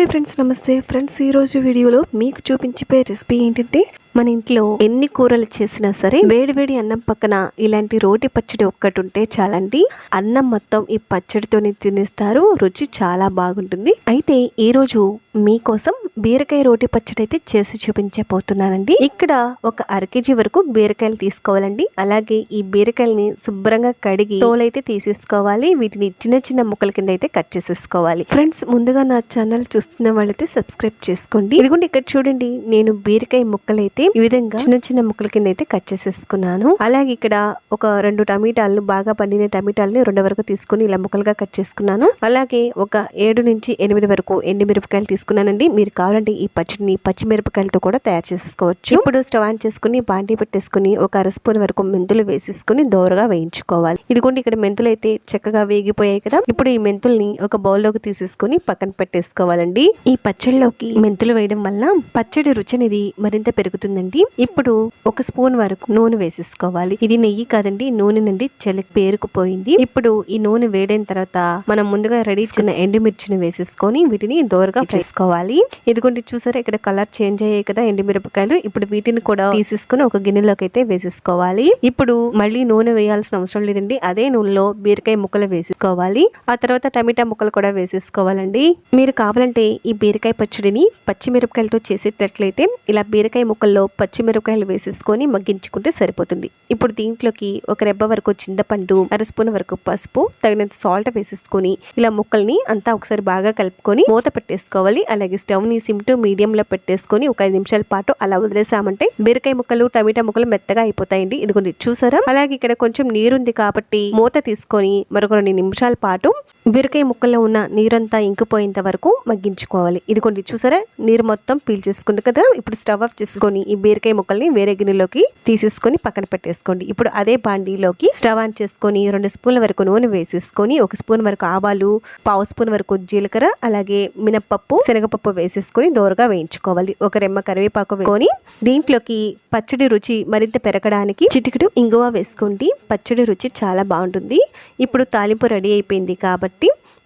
Hi friends నమస్తే. Friends ఈరోజు వీడియోలో మీకు చూపించిపోయే రెసిపీ ఏంటంటే మన ఇంట్లో ఎన్ని కూరలు చేసినా సరే వేడి వేడి అన్నం పక్కన ఇలాంటి రోటి పచ్చడి ఒక్కటి ఉంటే చాలండి. అన్నం మొత్తం ఈ పచ్చడితోనే తినేస్తారు. రుచి చాలా బాగుంటుంది. అయితే ఈరోజు మీకోసం బీరకాయ రోటి పచ్చడి అయితే చేసి చూపించబోతున్నానండి. ఇక్కడ ఒక అర కేజీ వరకు బీరకాయలు తీసుకోవాలండి. అలాగే ఈ బీరకాయలని శుభ్రంగా కడిగి తోలైతే తీసేసుకోవాలి. వీటిని చిన్న చిన్న ముక్కల కింద అయితే కట్ చేసేసుకోవాలి. ఫ్రెండ్స్ ముందుగా నా ఛానల్ చూస్తున్న వాళ్ళైతే సబ్స్క్రైబ్ చేసుకోండి. ఇదిగోండి ఇక్కడ చూడండి. నేను బీరకాయ ముక్కలైతే అయితే ఈ విధంగా చిన్న చిన్న ముక్కల కింద అయితే కట్ చేసేసుకున్నాను. అలాగే ఇక్కడ ఒక రెండు టమాటాలు బాగా పండిన టమాటాలని రెండు వరకు తీసుకుని ఇలా ముక్కలుగా కట్ చేసుకున్నాను. అలాగే ఒక ఏడు నుంచి ఎనిమిది వరకు ఎండి మిరపకాయలు తీసుకున్నానండి. మీరు కావాలంటే ఈ పచ్చడిని పచ్చిమిరపకాయలతో కూడా తయారు చేసుకోవచ్చు ఇప్పుడు స్టవ్ ఆన్ చేసుకుని బాండీ పెట్టేసుకుని ఒక అర స్పూన్ వరకు మెంతులు వేసేసుకుని దోరగా వేయించుకోవాలి. ఇదిగోండి ఇక్కడ మెంతులు అయితే చక్కగా వేగిపోయాయి కదా. ఇప్పుడు ఈ మెంతుల్ని ఒక బౌల్లోకి తీసేసుకుని పక్కన పెట్టేసుకోవాలండి. ఈ పచ్చడిలోకి మెంతులు వేయడం వల్ల పచ్చడి రుచి అనేది మరింత పెరుగుతుందండి ఇప్పుడు ఒక స్పూన్ వరకు నూనె వేసేసుకోవాలి. ఇది నెయ్యి కాదండి నూనె నుండి చలి పేరుకుపోయింది. ఇప్పుడు ఈ నూనె వేడైన తర్వాత మనం ముందుగా రెడీ చిన్న ఎండుమిర్చిని వేసేసుకొని వీటిని దోరగా చేసుకోవాలి. ఇదిగోండి చూసారా ఇక్కడ కలర్ చేంజ్ అయ్యాయి కదా ఎండుమిరపకాయలు. ఇప్పుడు వీటిని కూడా తీసేసుకుని ఒక గిన్నెలోకి అయితే వేసేసుకోవాలి. ఇప్పుడు మళ్ళీ నూనె వేయాల్సిన అవసరం లేదండి అదే నూనెలో బీరకాయ ముక్కలు వేసేసుకోవాలి. ఆ తర్వాత టమాటా ముక్కలు కూడా వేసేసుకోవాలండి. మీరు కావాలంటే ఈ బీరకాయ పచ్చడిని పచ్చిమిరపకాయలతో చేసేటట్లయితే ఇలా బీరకాయ ముక్కల్లో పచ్చిమిరపకాయలు వేసేసుకొని మగ్గించుకుంటే సరిపోతుంది. ఇప్పుడు దీంట్లోకి ఒక రెబ్బ వరకు చింతపండు అర స్పూన్ వరకు పసుపు తగినంత సాల్ట్ వేసేసుకొని ఇలా ముక్కల్ని అంతా ఒకసారి బాగా కలుపుకొని మూత పెట్టేసుకోవాలి. అలాగే స్టవ్ని సిమ్ టు మీడియం లో పెట్టేసుకొని ఒక ఐదు నిమిషాల పాటు అలా వదిలేసామంటే బీరకాయ ముక్కలు టమాటా ముక్కలు మెత్తగా అయిపోతాయండి. ఇదిగోండి చూసారా? అలాగే ఇక్కడ కొంచెం నీరుంది కాబట్టి మూత తీసుకొని మరొక రెండు నిమిషాల పాటు బీరకాయ ముక్కల్లో ఉన్న నీరంతా ఇంకిపోయేంత వరకు మగ్గించుకోవాలి. ఇదిగోండి చూసారా? నీరు మొత్తం పీల్చేసుకుంది కదా? ఇప్పుడు స్టవ్ ఆఫ్ చేసుకొని ఈ బీరకాయ ముక్కల్ని వేరే గిన్నెలోకి తీసేసుకొని పక్కన పెట్టేసుకోండి. ఇప్పుడు అదే బాండీలోకి స్టవ్ ఆన్ చేసుకొని రెండు స్పూన్ల వరకు నూనె వేసేసుకొని ఒక స్పూన్ వరకు ఆవాలు పావు స్పూన్ వరకు జీలకర్ర అలాగే మినప్పప్పు శనగపప్పు వేసేసుకొని దోరగా వేయించుకోవాలి. ఒక రెమ్మ కరివేపాకు వేసుకొని దీంట్లోకి పచ్చడి రుచి మరింత పెరగడానికి చిటికెడు ఇంగువ వేసుకోండి. పచ్చడి రుచి చాలా బాగుంటుంది. ఇప్పుడు తాలింపు రెడీ అయిపోయింది కాబట్టి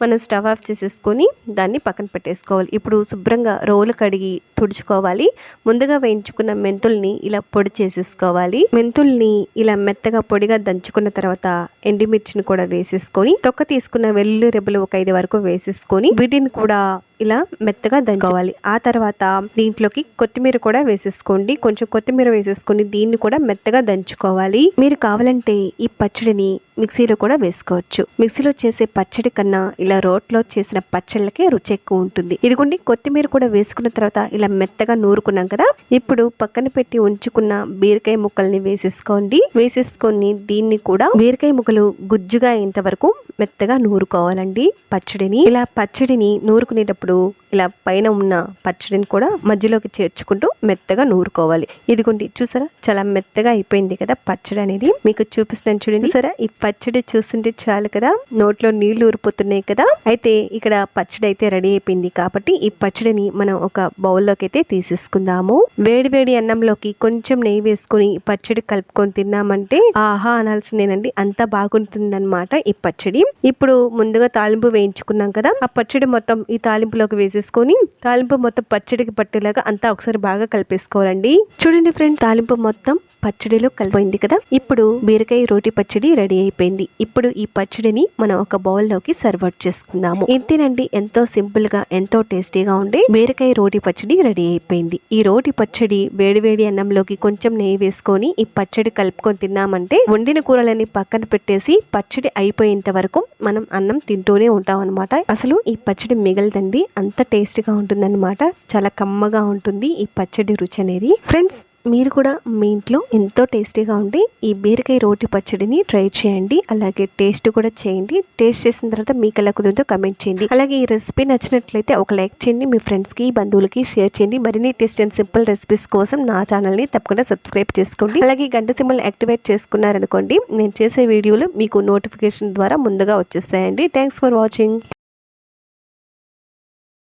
మనం స్టవ్ ఆఫ్ చేసేసుకొని దాన్ని పక్కన పెట్టేసుకోవాలి. ఇప్పుడు శుభ్రంగా రోలు కడిగి తుడుచుకోవాలి. ముందుగా వేయించుకున్న మెంతుల్ని ఇలా పొడి చేసేసుకోవాలి. మెంతుల్ని ఇలా మెత్తగా పొడిగా దంచుకున్న తర్వాత ఎండిమిర్చిని కూడా వేసేసుకొని తొక్క తీసుకున్న వెల్లుల్లి రెబ్బలు ఒక ఐదు వరకు వేసేసుకొని వీటిని కూడా ఇలా మెత్తగా దంచుకోవాలి. ఆ తర్వాత దీంట్లోకి కొత్తిమీర కూడా వేసేసుకోండి. కొంచెం కొత్తిమీర వేసేసుకొని దీన్ని కూడా మెత్తగా దంచుకోవాలి. మీరు కావాలంటే ఈ పచ్చడిని మిక్సీలో కూడా వేసుకోవచ్చు. మిక్సీలో చేసే పచ్చడి కన్నా ఇలా రోట్లో చేసిన పచ్చళ్ళకే రుచి ఎక్కువ ఉంటుంది. ఇదిగోండి కొత్తిమీర కూడా వేసుకున్న తర్వాత ఇలా మెత్తగా నూరుకున్నాం కదా? ఇప్పుడు పక్కన పెట్టి ఉంచుకున్న బీరకాయ ముక్కల్ని వేసేసుకోండి. వేసేసుకొని దీన్ని కూడా బీరకాయ ముక్కలు గుజ్జుగా అయ్యేంత వరకు మెత్తగా నూరుకోవాలండి పచ్చడిని. ఇలా పచ్చడిని నూరుకునేటప్పుడు ఇలా పైన ఉన్న పచ్చడిని కూడా మధ్యలోకి చేర్చుకుంటూ మెత్తగా నూరుకోవాలి. ఇదిగోండి చూసారా? చాలా మెత్తగా అయిపోయింది కదా పచ్చడి అనేది. మీకు చూపిస్తున్నాను చూడండి. సరే ఈ పచ్చడి చూస్తుంటే చాలు కదా. నోట్లో నీళ్ళు ఊరిపోతున్నాయి కదా. అయితే ఇక్కడ పచ్చడి అయితే రెడీ అయిపోయింది కాబట్టి ఈ పచ్చడిని మనం ఒక బౌల్లోకి అయితే తీసేసుకుందాము. వేడి వేడి అన్నంలోకి కొంచెం నెయ్యి వేసుకొని పచ్చడి కలుపుకొని తిన్నామంటే ఆహా అనాల్సిందేనండి. అంత బాగుంటుందన్నమాట ఈ పచ్చడి. ఇప్పుడు ముందుగా తాలింపు వేయించుకున్నాం కదా. ఆ పచ్చడి మొత్తం ఈ తాలింపు తాలింపులోకి వేసేసుకొని తాలింపు మొత్తం పచ్చడికి పట్టేలాగా అంతా ఒకసారి బాగా కలిపేసుకోవాలండి. చూడండి ఫ్రెండ్ తాలింపు మొత్తం పచ్చడిలో కలిసిపోయింది కదా? ఇప్పుడు బీరకాయ రోటి పచ్చడి రెడీ అయిపోయింది. ఇప్పుడు ఈ పచ్చడిని మనం ఒక బౌల్లోకి సర్వ్ అవుట్ చేసుకుందాము. ఇంతేనండి ఎంతో సింపుల్గా ఎంతో టేస్టీగా ఉండే బీరకాయ రోటి పచ్చడి రెడీ అయిపోయింది. ఈ రోటి పచ్చడి వేడివేడి అన్నంలోకి కొంచెం నెయ్యి వేసుకొని ఈ పచ్చడి కలుపుకొని తిన్నామంటే వండిన కూరలని పక్కన పెట్టేసి పచ్చడి అయిపోయేంత వరకు మనం అన్నం తింటూనే ఉంటాం అనమాట అసలు ఈ పచ్చడి మిగలదండి. అంత టేస్టీగా ఉంటుందన్నమాట. చాలా కమ్మగా ఉంటుంది ఈ పచ్చడి రుచి అనేది ఫ్రెండ్స్ మీరు కూడా మీ ఇంట్లో ఎంతో టేస్టీగా ఉండి ఈ బీరకాయ రోటి పచ్చడిని ట్రై చేయండి. అలాగే టేస్ట్ కూడా చేయండి. టేస్ట్ చేసిన తర్వాత మీకు ఎలా కుదిరిందో కమెంట్ చేయండి. అలాగే ఈ రెసిపీ నచ్చినట్లయితే ఒక లైక్ చేయండి. మీ ఫ్రెండ్స్కి బంధువులకి షేర్ చేయండి. మరిన్ని టేస్ట్ అండ్ సింపుల్ రెసిపీస్ కోసం నా ఛానల్ని తప్పకుండా సబ్స్క్రైబ్ చేసుకోండి. అలాగే గంట సింబల్ యాక్టివేట్ చేసుకున్నారనుకోండి నేను చేసే వీడియోలు మీకు నోటిఫికేషన్ ద్వారా ముందుగా వచ్చేస్తాయండి. Thanks for watching.